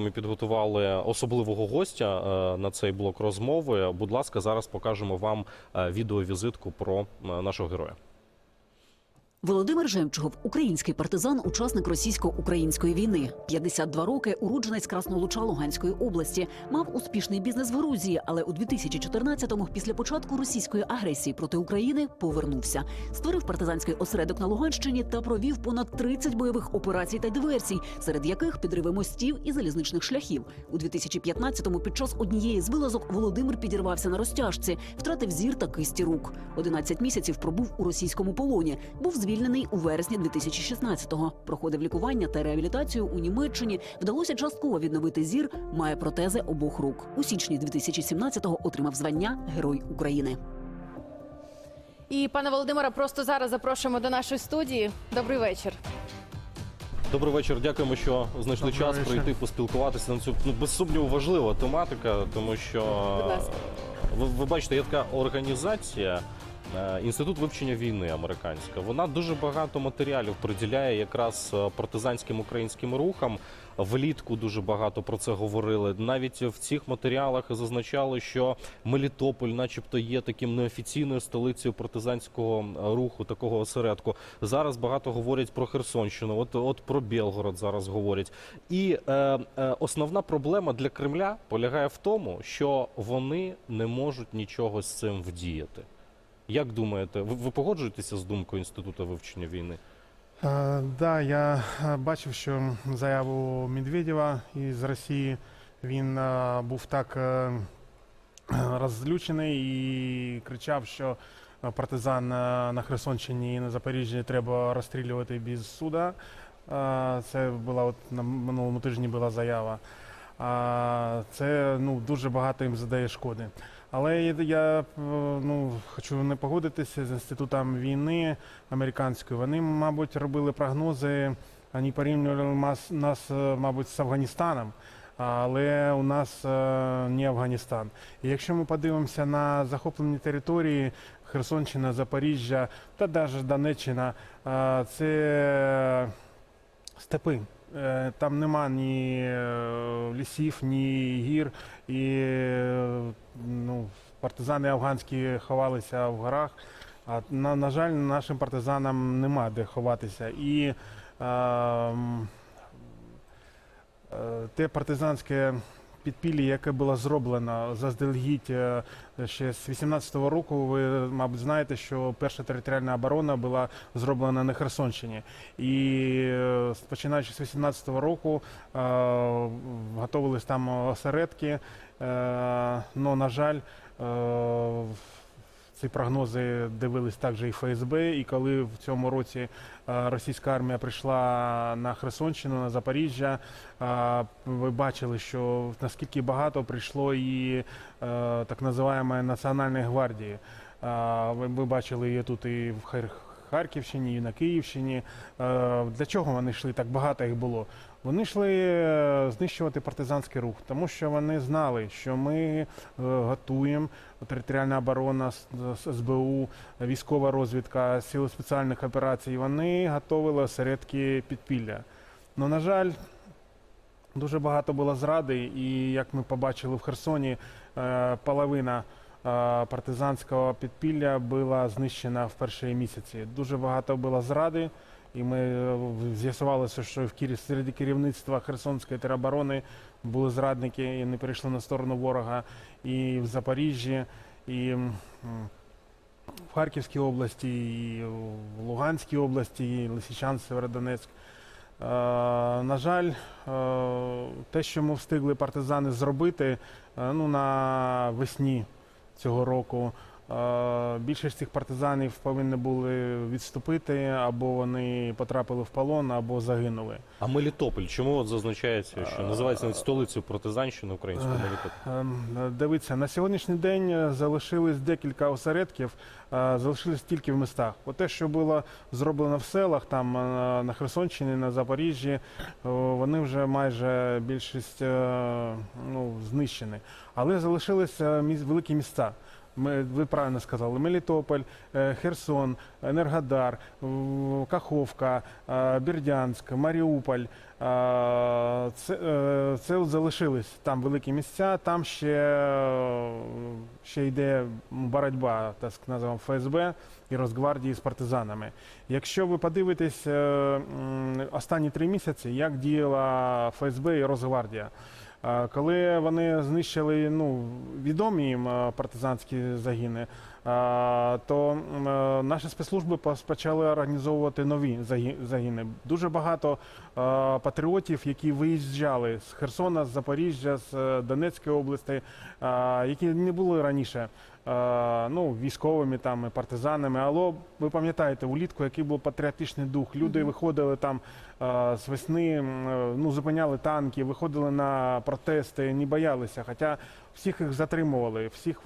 Ми підготували особливого гостя е, на цей блок розмови. Будь ласка, зараз покажемо вам е, відеовізитку про е, нашого героя. Володимир Жемчугов, український партизан, учасник російсько-української війни. 52 роки, уродженець Краснолуча Луганської області. Мав успішний бізнес в Грузії, але у 2014-му, після початку російської агресії проти України, повернувся. Створив партизанський осередок на Луганщині та провів понад 30 бойових операцій та диверсій, серед яких підриви мостів і залізничних шляхів. У 2015-му під час однієї з вилазок Володимир підірвався на розтяжці, втратив зір та кисті рук. 11 місяців пробув у російському полоні. Був звільнений у вересні 2016-го. Проходив лікування та реабілітацію у Німеччині. Вдалося частково відновити зір. Має протези обох рук. У січні 2017-го отримав звання Герой України. І пане Володимире, просто зараз запрошуємо до нашої студії. Добрий вечір. Добрий вечір. Дякуємо, що знайшли Добрий час вечір. прийти поспілкуватися на цю ну, без сумніву важлива тематика, тому що Будь ласка. ви, ви бачите, є така організація. Е, Інститут вивчення війни американська. Вона дуже багато матеріалів приділяє якраз е, партизанським українським рухам. Влітку дуже багато про це говорили. Навіть в цих матеріалах зазначали, що Мелітополь, начебто, є таким неофіційною столицею партизанського е, руху, такого осередку. Зараз багато говорять про Херсонщину, от, от про Білгород зараз говорять. І е, е, основна проблема для Кремля полягає в тому, що вони не можуть нічого з цим вдіяти. Як думаєте, ви, ви погоджуєтеся з думкою інституту вивчення війни? Е, Да, я е, бачив, що заяву Медведєва із Росії він е, був так е, розлючений і кричав, що е, партизан на Херсонщині і на Запоріжжі треба розстрілювати без суда. Е, Це була от на минулому тижні була заява. А це ну дуже багато їм задає шкоди. Але я- ну хочу не погодитися з інститутом війни американською. Вони, мабуть, робили прогнози. Вони порівнювали нас, е, мабуть, з Афганістаном. Але у нас е, не Афганістан. І якщо ми подивимося на захоплені території Херсонщина, Запоріжжя та навіть Донеччина, е, це степи. Там нема ні лісів, ні гір. І партизани афганські ховалися в горах. А на, на жаль, нашим партизанам нема де ховатися. І е, е, те партизанське підпілля, яке було зроблено заздалегідь е, ще з 18-го року, ви, мабуть, знаєте, що перша територіальна оборона була зроблена на Херсонщині. І е, починаючи з 18-го року е, готувались там осередки. Е, но, на жаль, ці прогнози дивились також і ФСБ. І коли в цьому році е, російська армія прийшла на Херсонщину, на Запоріжжя, е, ви бачили, що наскільки багато прийшло і е, так називаємо Національної гвардії. Е, Ви, бачили її тут і в Хар- Харківщині, і на Київщині. Е, Для чого вони йшли? Так багато їх було. Вони йшли е, знищувати партизанський рух, тому що вони знали, що ми е, готуємо територіальна оборона, СБУ, військова розвідка, сили спеціальних операцій. Вони готували осередки підпілля. Ну, на жаль, дуже багато було зради, і як ми побачили в Херсоні, половина партизанського підпілля була знищена в перші місяці. Дуже багато було зради. І ми е, з'ясувалося, що в Кірі серед керівництва Херсонської тероборони були зрадники і не перейшли на сторону ворога і в Запоріжжі, і в Харківській області, і в Луганській області, і Лисичанськ, Северодонецьк. Е, на жаль, е, те, що ми встигли партизани зробити е, ну, на весні цього року, більшість цих партизанів повинні були відступити, або вони потрапили в полон, або загинули. А Мелітополь, чому от зазначається, що називається навіть столицею партизанщини українського Мелітополь? Ем, Дивіться, на сьогоднішній день е, залишились декілька осередків, е, залишились тільки в містах. От те, що було зроблено в селах, там е, на Херсонщині, на Запоріжжі, е, вони вже майже більшість е, ну, знищені. Але залишилися міс- великі міста. Ми, ви правильно сказали, Мелітополь, е, Херсон, Енергодар, Каховка, е, Бердянськ, Маріуполь. Е, Це, це залишились там великі місця, там ще, ще йде боротьба, так називаємо ФСБ і Росгвардії з партизанами. Якщо ви подивитесь останні три місяці, як діяла ФСБ і Росгвардія, коли вони знищили ну, відомі їм партизанські загини, то наші спецслужби почали організовувати нові заги- загини. Дуже багато патріотів, які виїжджали з Херсона, з Запоріжжя, з е, Донецької області, які не були раніше ну, військовими там, і партизанами. Але ви пам'ятаєте, улітку, який був патріотичний дух. Люди виходили там з весни, е, ну, зупиняли танки, виходили на протести, не боялися. Хоча всіх їх затримували, всіх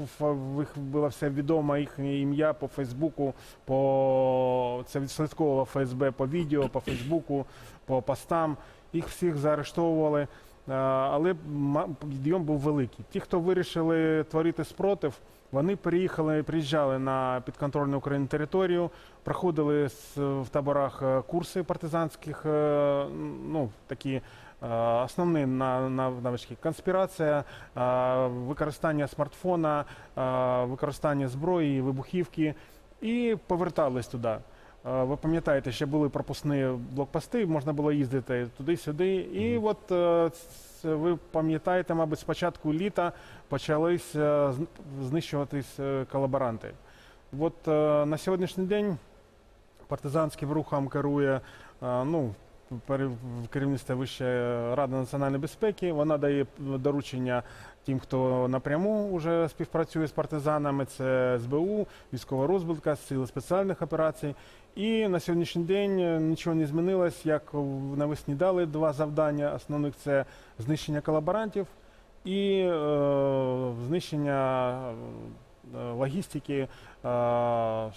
їх було все відомо, їхнє ім'я по Фейсбуку, по це відслідковувало ФСБ по відео, по Фейсбуку, по постам. Їх всіх заарештовували. Але підйом був великий. Ті, хто вирішили творити спротив, вони приїхали, приїжджали на підконтрольну Україні територію, проходили в таборах е, курси партизанських, е, ну такі е, основні на- на- навички. Конспірація, використання смартфона, використання зброї, вибухівки, і повертались туди. Ви пам'ятаєте, ще були пропускні блокпости, можна було їздити туди-сюди. І от е, ц- ви пам'ятаєте, мабуть, з початку літа почались е, знищуватись е, колаборанти. От е, на сьогоднішній день партизанським рухом керує е, ну, керівництво Вищої ради національної безпеки. Вона дає доручення тим, хто напряму вже співпрацює з партизанами. Це СБУ, військова розвідка, сили спеціальних операцій. І на сьогоднішній день е, нічого не змінилось. Як навесні дали два завдання. Основних це знищення колаборантів і е, знищення е, логістики, е,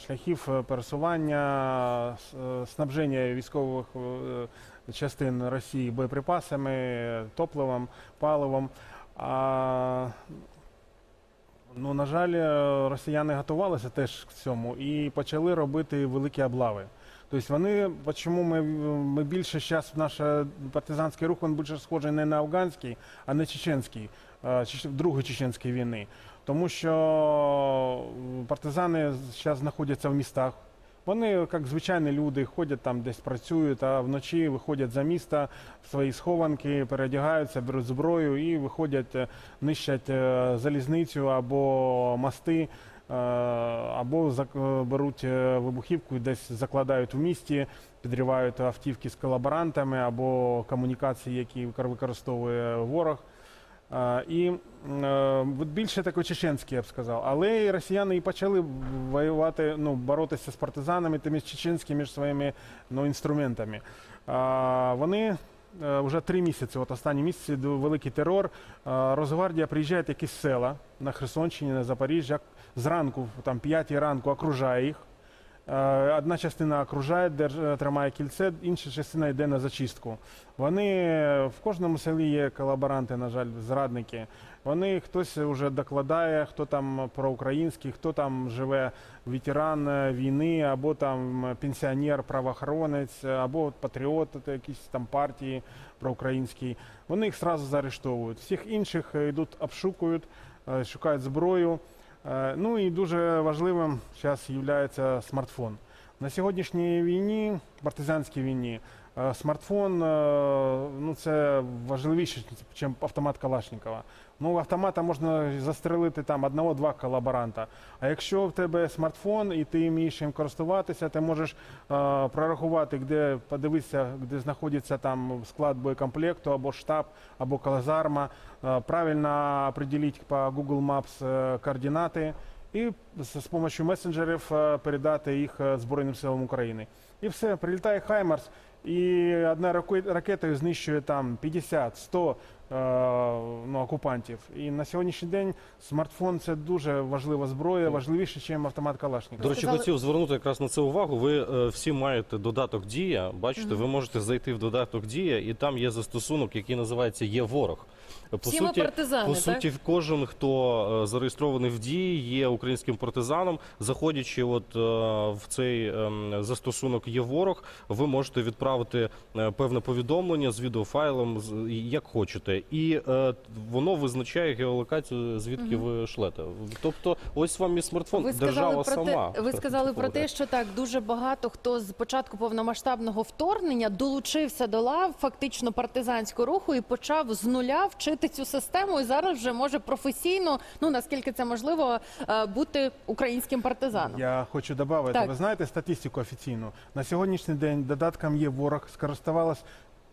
шляхів пересування, снабження військових частин Росії боєприпасами, топливом, паливом. А, ну, на жаль, е, росіяни готувалися теж к цьому і почали робити великі облави. Тобто вони, чому ми, ми більше зараз наш партизанський рух, він більше схожий не на афганський, а на чеченський, е, Другої чеченської війни. Тому що партизани зараз знаходяться в містах. Вони, як звичайні люди, ходять там, десь працюють, а вночі виходять за міста в свої схованки, переодягаються, беруть зброю і виходять, е, нищать е, залізницю або мости, е, або беруть вибухівку і десь закладають в місті, підривають автівки з колаборантами або комунікації, які викор- використовує ворог. І е, більше такий чеченський, я б сказав. Але і росіяни і почали воювати, ну, боротися з партизанами, тими чеченськими ж своїми ну, інструментами. Вони е, вже три місяці, от останні місяці, великий терор. Е, Росгвардія приїжджає в якісь села на Херсонщині, на Запоріжжя, зранку, там 5 ранку, окружає їх. Е, Одна частина окружає, держ- тримає кільце, інша частина йде на зачистку. Вони е, в кожному селі є колаборанти, на жаль, зрадники. Вони хтось вже докладає, хто там проукраїнський, хто там живе ветеран е, війни, або там пенсіонер, правоохоронець, або патріот якісь там партії проукраїнські. Вони їх одразу заарештовують. Всіх інших е, йдуть, обшукують, е, шукають зброю. Е, Ну і дуже важливим зараз є смартфон. На сьогоднішній війні, партизанській війні, смартфон е, ну, це важливіше, ніж автомат Калашникова. Ну, автомата можна застрелити там одного-два колаборанта. А якщо в тебе смартфон і ти вмієш їм користуватися, ти можеш е, прорахувати, де подивитися, де знаходиться там склад боєкомплекту, або штаб, або казарма, е, правильно определити по Google Maps е, координати і з, допомогою месенджерів е, передати їх е, Збройним силам України. І все, прилітає Хаймарс, і одна раке- ракетою знищує там 50-100 е, ну, окупантів. І на сьогоднішній день смартфон це дуже важлива зброя, важливіше, ніж автомат Калашникова. До речі, Сказали- хотів звернути якраз на це увагу. Ви е, всі маєте додаток Дія. Бачите, ви можете зайти в додаток Дія, і там є застосунок, який називається Є ворог. По Всі ми суті, партизани, по так? суті, кожен, хто е, зареєстрований в дії, є українським партизаном. Заходячи от е, в цей ем, застосунок є ворог, ви можете відправити е, певне повідомлення з відеофайлом, з- як хочете, і е, воно визначає геолокацію, звідки ви шлете. Тобто, ось вам і смартфон. Ви сказали Держава про сама. те, ви сказали про те, що так дуже багато хто з початку повномасштабного вторгнення долучився до лав фактично партизанського руху і почав з нуля вчити цю систему. І зараз вже може професійно, ну наскільки це можливо, е, бути українським партизаном. Я хочу додати, Так. ви знаєте статистику офіційну? На сьогоднішній день додатком є ворог, скористувалось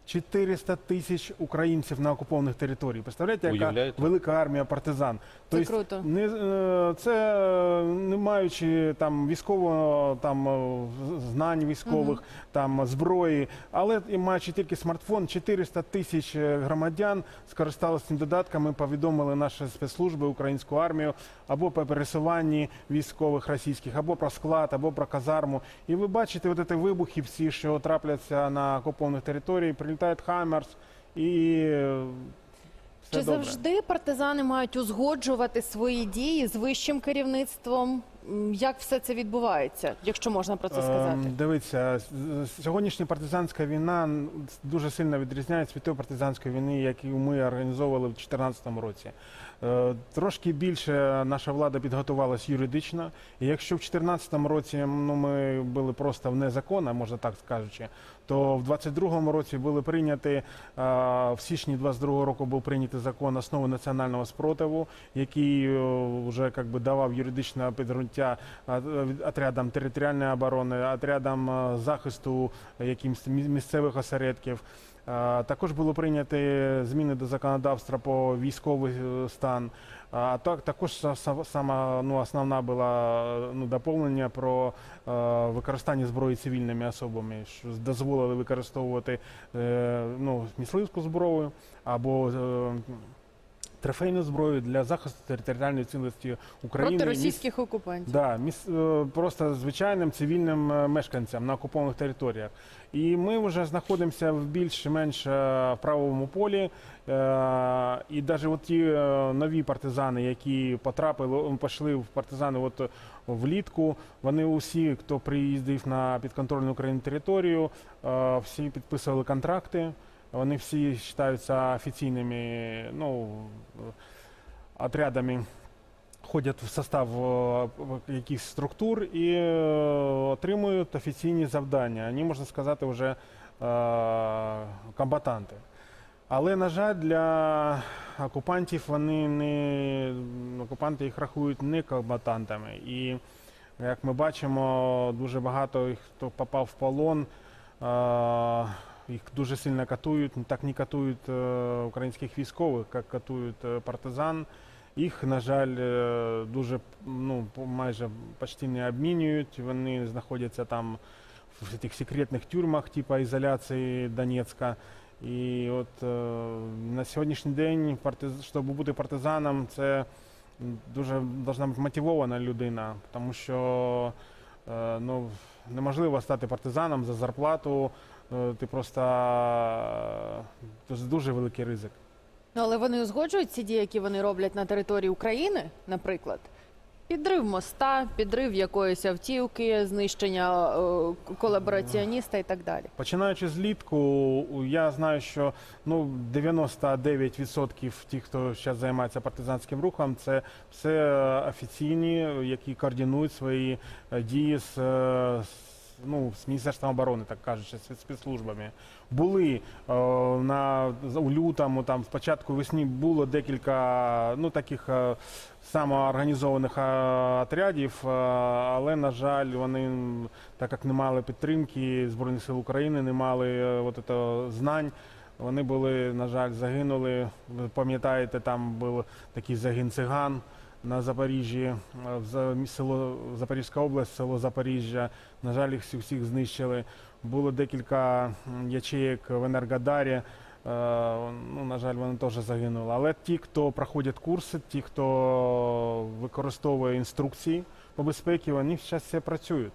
400 тисяч українців на окупованих територіях. Представляєте, яка Уявляєте? велика армія партизан. Це Тобто, круто. Не, е, це е, не маючи там військового там е, знань військових, там зброї, але і маючи тільки смартфон, 400 тисяч е, громадян скористалися цим додатком і повідомили наші спецслужби, українську армію або по пересуванні військових російських, або про склад, або про казарму. І ви бачите, от ці вибухи всі, що трапляться на окупованих територіях, прилітають Хаммерс і е, все Чи добре. завжди партизани мають узгоджувати свої дії з вищим керівництвом? Як все це відбувається, якщо можна про це сказати? Ем, Дивіться, з- з- сьогоднішня партизанська війна дуже сильно відрізняється від тої партизанської війни, яку ми організовували в 2014 році. Е, Трошки більше наша влада підготувалась юридично. І якщо в 2014 році ну, ми були просто вне закону, можна так скажучи, то в 2022 році були прийняті, е, в січні 2022 року був прийнятий закон основи національного спротиву, який е, вже як би, давав юридичне підґрунтя е, отрядам територіальної оборони, отрядам захисту якимсь мі- місцевих осередків. Також було прийнято зміни до законодавства по військовий е, стан. А так також са- са- сама ну, основна була ну, доповнення про е, використання зброї цивільними особами, що дозволили використовувати е, ну, мисливську зброю або е, трофейну зброю для захисту територіальної цілості України. Проти і міс- російських окупантів. Да, міс, е, просто звичайним цивільним е, мешканцям на окупованих територіях. І ми вже знаходимося в більш-менш е, правовому полі. І навіть от ті нові партизани, які потрапили, пішли в партизани от влітку, вони усі, хто приїздив на підконтрольну Україну територію, всі підписували контракти. Вони всі вважаються офіційними ну, отрядами ходять в состав е, якихось структур і е, отримують офіційні завдання. Вони, можна сказати, вже е, комбатанти. Але, на жаль, для окупантів вони не окупанти їх рахують не комбатантами. І як ми бачимо, дуже багато їх, хто попав в полон, їх дуже сильно катують. Так не катують е, українських військових, як катують е, партизан. Їх, на жаль, е, дуже ну, майже почти не обмінюють. Вони знаходяться там в цих секретних тюрмах, типу ізоляції Донецька. І от на сьогоднішній день, щоб бути партизаном, це дуже должна бути мотивована людина, тому що ну, неможливо стати партизаном за зарплату. Е, Ти просто е, це дуже великий ризик. Ну, але вони узгоджують ці дії, які вони роблять на території України, наприклад. Підрив моста, підрив якоїсь автівки, знищення е, колабораціоніста і так далі. Починаючи з літку, я знаю, що ну 99% тих, хто зараз займається партизанським рухом, це все офіційні, які координують свої е, дії з, з, ну, з Міністерством оборони, так кажучи, спецслужбами. Були е, на у лютому, там спочатку весні було декілька ну таких. е, Самоорганізованих е, отрядів, е, але на жаль, вони так як не мали підтримки Збройних сил України, не мали е, от ето знань. Вони були, на жаль, загинули. Ви пам'ятаєте, там був такий загин циган на Запоріжжі, е, в село Запорізька область, село Запоріжжя. На жаль, їх всіх, знищили. Було декілька ячеїк в Енергодарі. Е, Ну, на жаль, вони теж загинули. Але ті, хто проходять курси, ті, хто використовує інструкції по безпеці, вони зараз все працюють.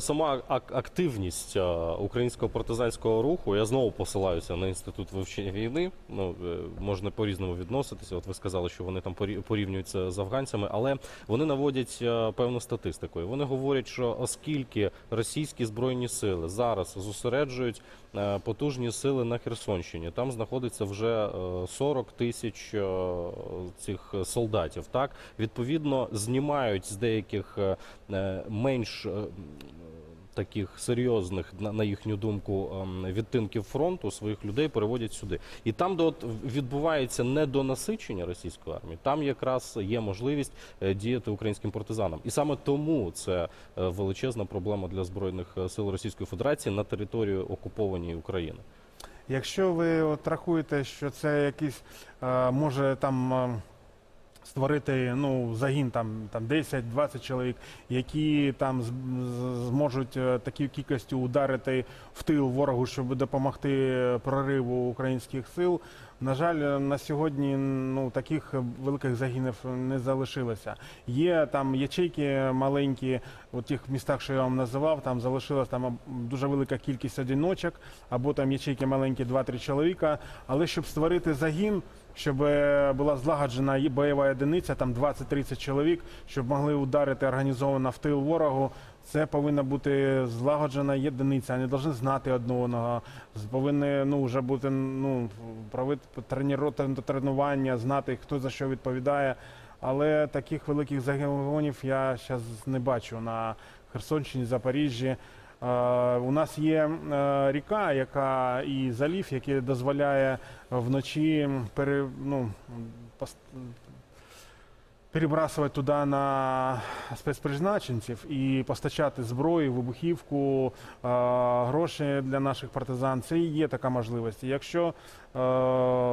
Сама ак- активність е, українського партизанського руху, я знову посилаюся на інститут вивчення війни. Ну е, можна по-різному відноситися. От ви сказали, що вони там порі- порівнюються з афганцями, але вони наводять е, певну статистику. Вони говорять, що оскільки російські збройні сили зараз зосереджують потужні сили на Херсонщині, там знаходиться вже е, 40 тисяч е, цих солдатів. Так відповідно знімають з деяких е, е, менш е, таких серйозних, на, їхню думку, ем, відтинків фронту своїх людей переводять сюди. І там, де от відбувається недонасичення російської армії, там якраз є можливість е, діяти українським партизанам. І саме тому це е, величезна проблема для збройних е, сил Російської Федерації на території окупованої України. Якщо ви от рахуєте, що це якийсь може там створити ну, загін там, там 10-20 чоловік, які там зможуть е, такою кількістю ударити в тил ворогу, щоб допомогти прориву українських сил. На жаль, на сьогодні ну, таких великих загінів не залишилося. Є там ячейки маленькі, у тих містах, що я вам називав, там залишилась там дуже велика кількість одиночок, або там ячейки маленькі 2-3 чоловіка. Але щоб створити загін, щоб е, була злагоджена бойова одиниця, там 20-30 чоловік, щоб могли ударити організовано в тил ворогу. Це повинна бути злагоджена єдиниця, вони повинні знати одного, з- повинні ну, вже бути ну, проводити тренування, знати, хто за що відповідає. Але таких великих загонів я зараз не бачу на Херсонщині, Запоріжжі. Е, у нас є е, ріка, яка і залів, який дозволяє вночі пере, ну, перебрасувати туди на спецпризначенців і постачати зброю, вибухівку, е, гроші для наших партизан. Це і є така можливість. Якщо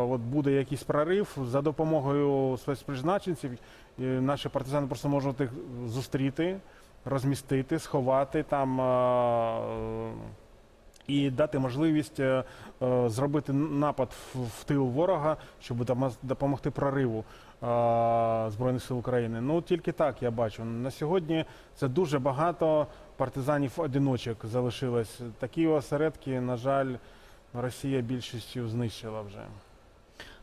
от буде якийсь прорив за допомогою спецпризначенців, наші партизани просто можуть їх зустріти, розмістити, сховати там. е, і дати можливість е, е, зробити напад в, тил ворога, щоб допомогти прориву Збройних сил України. Ну тільки так я бачу. На сьогодні це дуже багато партизанів-одиночок залишилось. Такі осередки, на жаль, Росія більшістю знищила вже.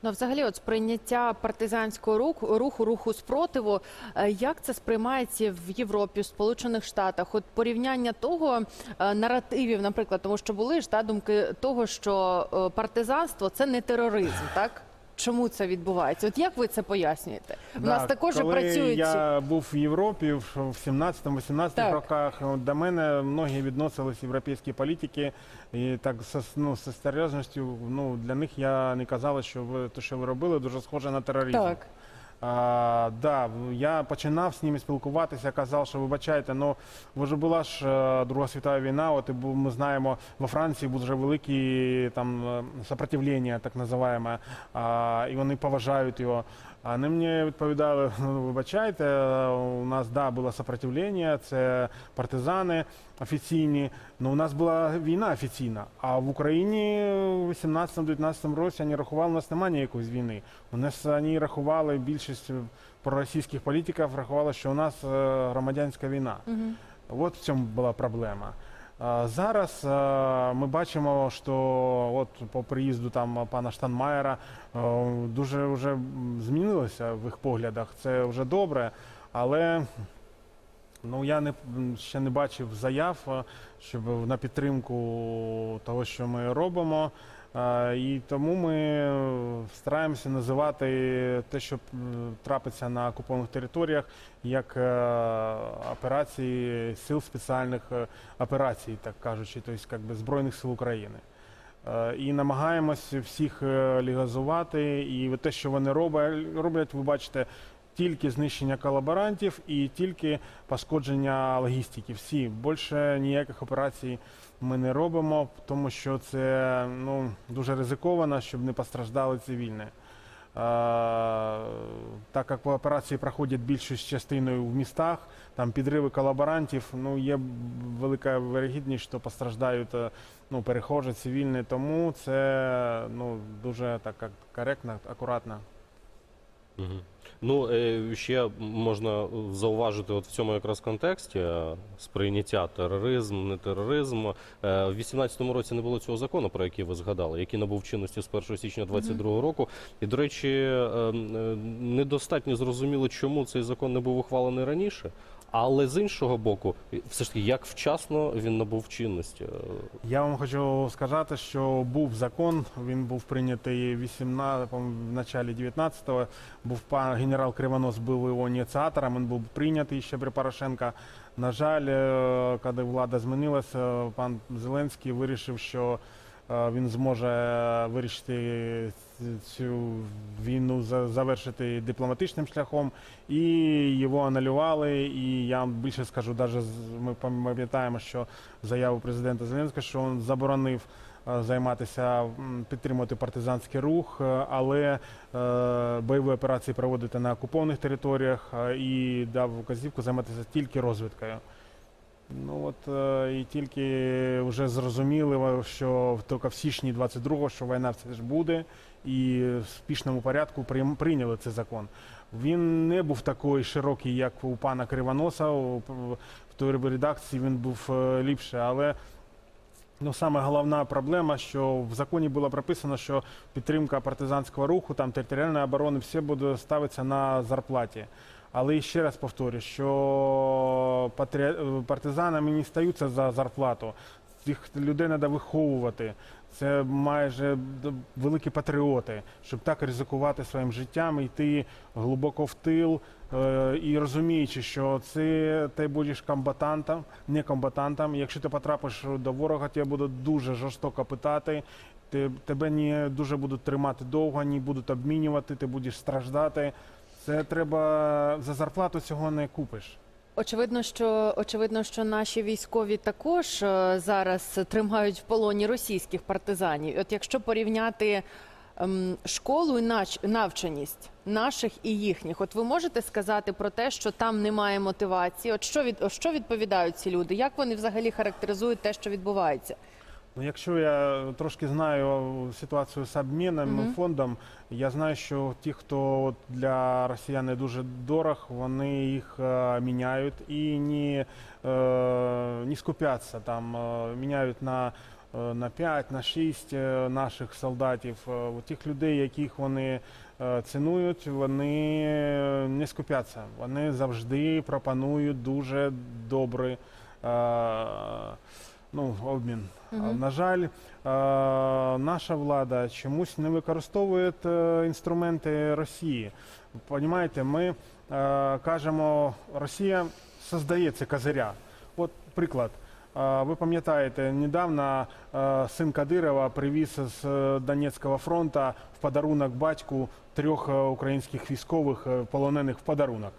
Ну, взагалі, от сприйняття партизанського руху, руху, руху спротиву, е, як це сприймається в Європі, в Сполучених Штатах? От порівняння того е, наративів, наприклад, тому що були ж та думки того, що е, партизанство це не тероризм, так? Чому це відбувається? От як ви це пояснюєте? У нас також коли працюють. Я був в Європі в в 17-18 роках. До мене многі відносились європейські політики, і так ну, з серйозністю. Ну для них я не казала, що ви те, що ви робили, дуже схоже на тероризм. Так. А, да, я починав з ними спілкуватися, казав, що вибачайте, ну вже була ж е, Друга світова війна. От ми знаємо, во Франції дуже великі там е, сопротивлення, так називаємо, а, і вони поважають його. А вони мені відповідали: ну вибачайте, е, у нас да було сопротивлення, це партизани офіційні. Ну у нас була війна офіційна. А в Україні в 18-19 році вони рахували, у нас немає ніякої війни. У нас вони рахували більшість проросійських політиків рахувала, що у нас е, громадянська війна. Мгм. От в цьому була проблема. Зараз ми бачимо, що от по приїзду там пана Штанмаєра дуже вже змінилося в їх поглядах. Це вже добре, але ну я не ще не бачив заяв, е, щоб на підтримку того, що ми робимо. Е, І тому ми е, стараємося називати те, що трапиться на окупованих територіях, як е, операції сил спеціальних е, операцій, так кажучи, тобто як би Збройних сил України. Е, І намагаємось всіх е, легалізувати. І те, що вони роблять, ви бачите, тільки знищення колаборантів і тільки пошкодження логістики. Всі більше ніяких операцій ми не робимо, тому що це ну, дуже ризиковано, щоб не постраждали цивільні. Так як операції проходять більшою частиною в містах, там підриви колаборантів, ну є велика вирогідність, що постраждають е, ну, перехожі, цивільні, тому це ну, дуже так як коректно, акуратно. Ну, е, ще можна зауважити от в цьому якраз контексті е, сприйняття тероризм, не тероризм. Е, В 18-му році не було цього закону, про який ви згадали, який набув чинності з 1 січня 22-го року. І, до речі, е, е, недостатньо зрозуміло, чому цей закон не був ухвалений раніше. Але з іншого боку, все ж таки, як вчасно він набув чинності. Я вам хочу сказати, що був закон, він був прийнятий 18, в началі 19-го. Був генерал Кривонос був його ініціатором, він був прийнятий ще при Порошенка. На жаль, е, коли влада змінилася, пан Зеленський вирішив, що він зможе вирішити цю війну завершити дипломатичним шляхом, і його анулювали. І я більше скажу, навіть ми пам'ятаємо, що заяву президента Зеленського, що він заборонив е, займатися підтримувати партизанський рух, е, але е, бойові операції проводити на окупованих територіях е, і дав вказівку займатися тільки розвідкою. Ну от е, і тільки вже зрозуміли, що тільки в січні 22-го, що війна все ж буде, і в спішному порядку прийняли цей закон. Він не був такий широкий, як у пана Кривоноса. В той редакції він був е, ліпше, але ну, саме головна проблема, що в законі було прописано, що підтримка партизанського руху, там територіальної оборони, все буде ставитися на зарплаті. Але ще раз повторю, що партизанами не стаються за зарплату. Цих людей треба виховувати. Це майже великі патріоти, щоб так ризикувати своїм життям, йти глибоко в тил е, і розуміючи, що це ти будеш комбатантом, не комбатантом. Якщо ти потрапиш до ворога, тебе будуть дуже жорстоко питати. Тебе не дуже будуть тримати довго, не будуть обмінювати, ти будеш страждати. Це треба за зарплату цього не купиш. Очевидно, що очевидно, що наші військові також е, зараз тримають в полоні російських партизанів. От якщо порівняти ем, школу і нач- навченість наших і їхніх, от ви можете сказати про те, що там немає мотивації? От що від що відповідають ці люди? Як вони взагалі характеризують те, що відбувається? Ну, якщо я трошки знаю ситуацію з обміном Мгм. фондом, я знаю, що ті, хто от для росіян не дуже дорог, вони їх е, міняють і не, е, не скупяться там, е, міняють на, е, на 5, на 6 е, наших солдатів. Е, тих людей, яких вони е, цінують, вони не скупяться. Вони завжди пропонують дуже добрий е, ну, обмін. Мгм. На жаль, наша влада чомусь не використовує е, інструменти Росії. Понімаєте, ми е, кажемо, Росія создає ці козиря. От приклад. Ви пам'ятаєте, недавно е, син Кадирова привіз з Донецького фронту в подарунок батьку трьох українських військових полонених в подарунок.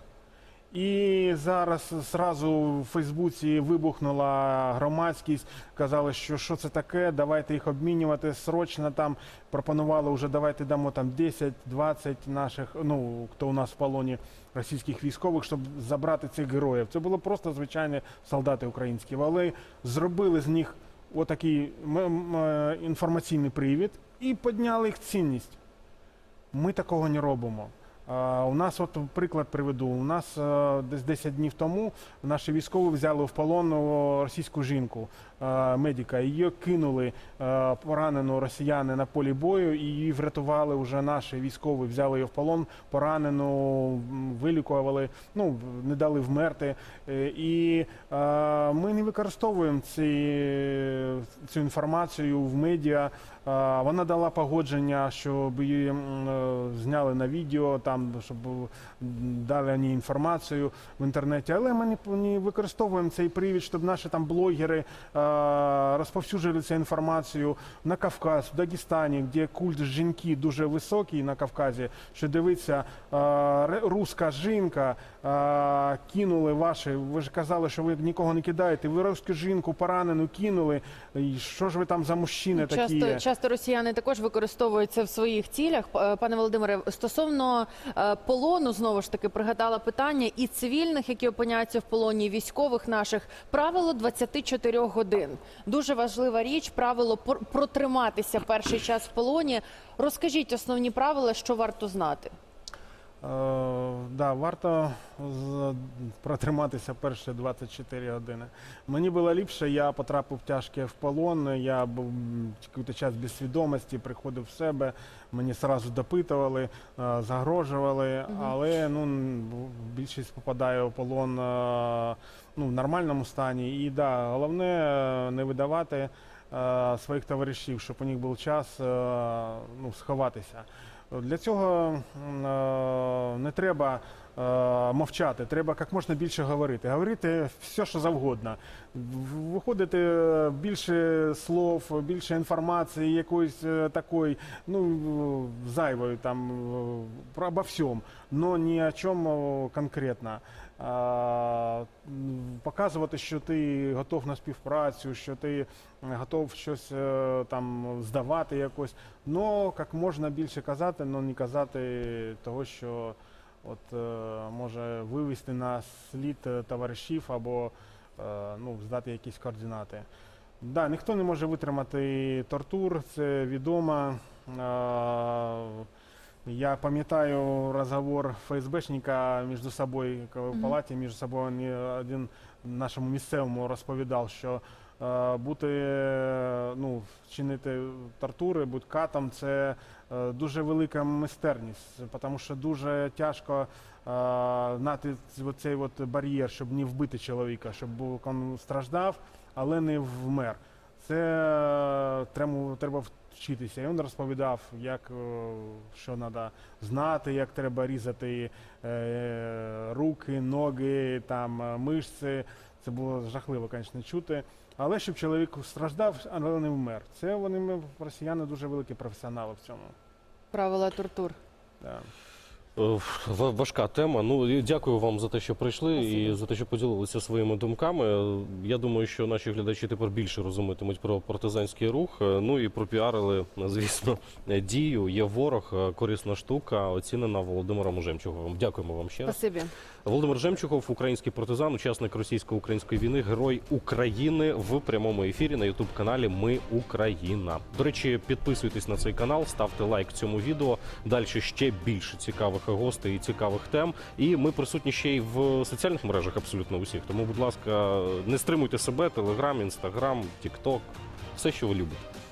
І зараз зразу в Фейсбуці вибухнула громадськість, казали, що що це таке, давайте їх обмінювати срочно там. Пропонували вже давайте дамо там 10-20 наших, ну хто у нас в полоні російських військових, щоб забрати цих героїв. Це було просто звичайні солдати українські, але зробили з них отакий е, інформаційний привід і підняли їх цінність. Ми такого не робимо. У нас, от приклад приведу. У нас е, десь 10 днів тому наші військові взяли в полон російську жінку, е, медика. Її кинули е, поранену росіяни на полі бою, і її врятували вже наші військові. Взяли її в полон, поранену, вилікували, ну не дали вмерти. І ми не використовуємо ці, цю інформацію в медіа. Е, Вона дала погодження, щоб її е, зняли на відео, там щоб дали вони інформацію в інтернеті. Але ми не, використовуємо цей привід, щоб наші там блогери е, розповсюджували цю інформацію на Кавказ, в Дагестані, де культ жінки дуже високий на Кавказі. Що дивиться, е, руська жінка е, кинули ваші. Ви ж казали, що ви нікого не кидаєте. Ви руську жінку поранену кинули. І що ж ви там за мужчини такі? Часто, росіяни також використовують це в своїх цілях. Пане Володимире, стосовно е, полону, знову ж таки, пригадала питання і цивільних, які опиняються в полоні, і військових наших. Правило 24 годин. Дуже важлива річ. Правило пр- протриматися перший час в полоні. Розкажіть основні правила, що варто знати. Е, да, варто протриматися перші 24 години. Мені було ліпше, я потрапив тяжке в полон, я був якийсь час без свідомості, приходив в себе, мені одразу допитували, е, загрожували, але ну, більшість попадає в полон е, ну, в нормальному стані. І да, головне не видавати своїх товаришів, щоб у них був час ну, сховатися. Для цього е, не треба е, мовчати, треба як можна більше говорити. Говорити все, що завгодно. Виходити більше слов, більше інформації, якоїсь е, такої, ну, зайвої там обо всьому, але ні о чому конкретно. Показувати, що ти готов на співпрацю, що ти е, готов щось е, там здавати якось. Ну, як можна більше казати, але не казати того, що от, е, може вивести на слід товаришів або ну, здати якісь координати. Да, ніхто не може витримати тортур, це відомо. Е, Я пам'ятаю розговор ФСБшника між собою в палаті, між собою один нашому місцевому розповідав, що е, бути, е, ну, чинити тортури, бути катом це е, дуже велика майстерність, тому що дуже тяжко е, знати цей от бар'єр, щоб не вбити чоловіка, щоб він страждав, але не вмер. Це е, треба, треба вчитися. І він розповідав, як е, що треба знати, як треба різати е, руки, ноги, там е, мишці. Це було жахливо, звісно, чути. Але щоб чоловік страждав, але не вмер. Це вони росіяни дуже великі професіонали в цьому. Правила тортур. Да. Е, ва- Важка тема. Ну дякую вам за те, що прийшли, і за те, що поділилися своїми думками. Я думаю, що наші глядачі тепер більше розумітимуть про партизанський рух. Е, Ну і пропіарили, звісно, дію. Є ворог, е, корисна штука, оцінена Володимиром Жемчуговим. Дякуємо вам ще раз. Спасибі. Володимир Жемчугов, український партизан, учасник російсько-української війни, герой України в прямому ефірі на Ютуб каналі Ми Україна. До речі, підписуйтесь на цей канал, ставте лайк цьому відео. Далі ще більше цікавих гостей і цікавих тем. І ми присутні ще й в соціальних мережах абсолютно усіх. Тому, будь ласка, не стримуйте себе, телеграм, інстаграм, тікток, все, що ви любите.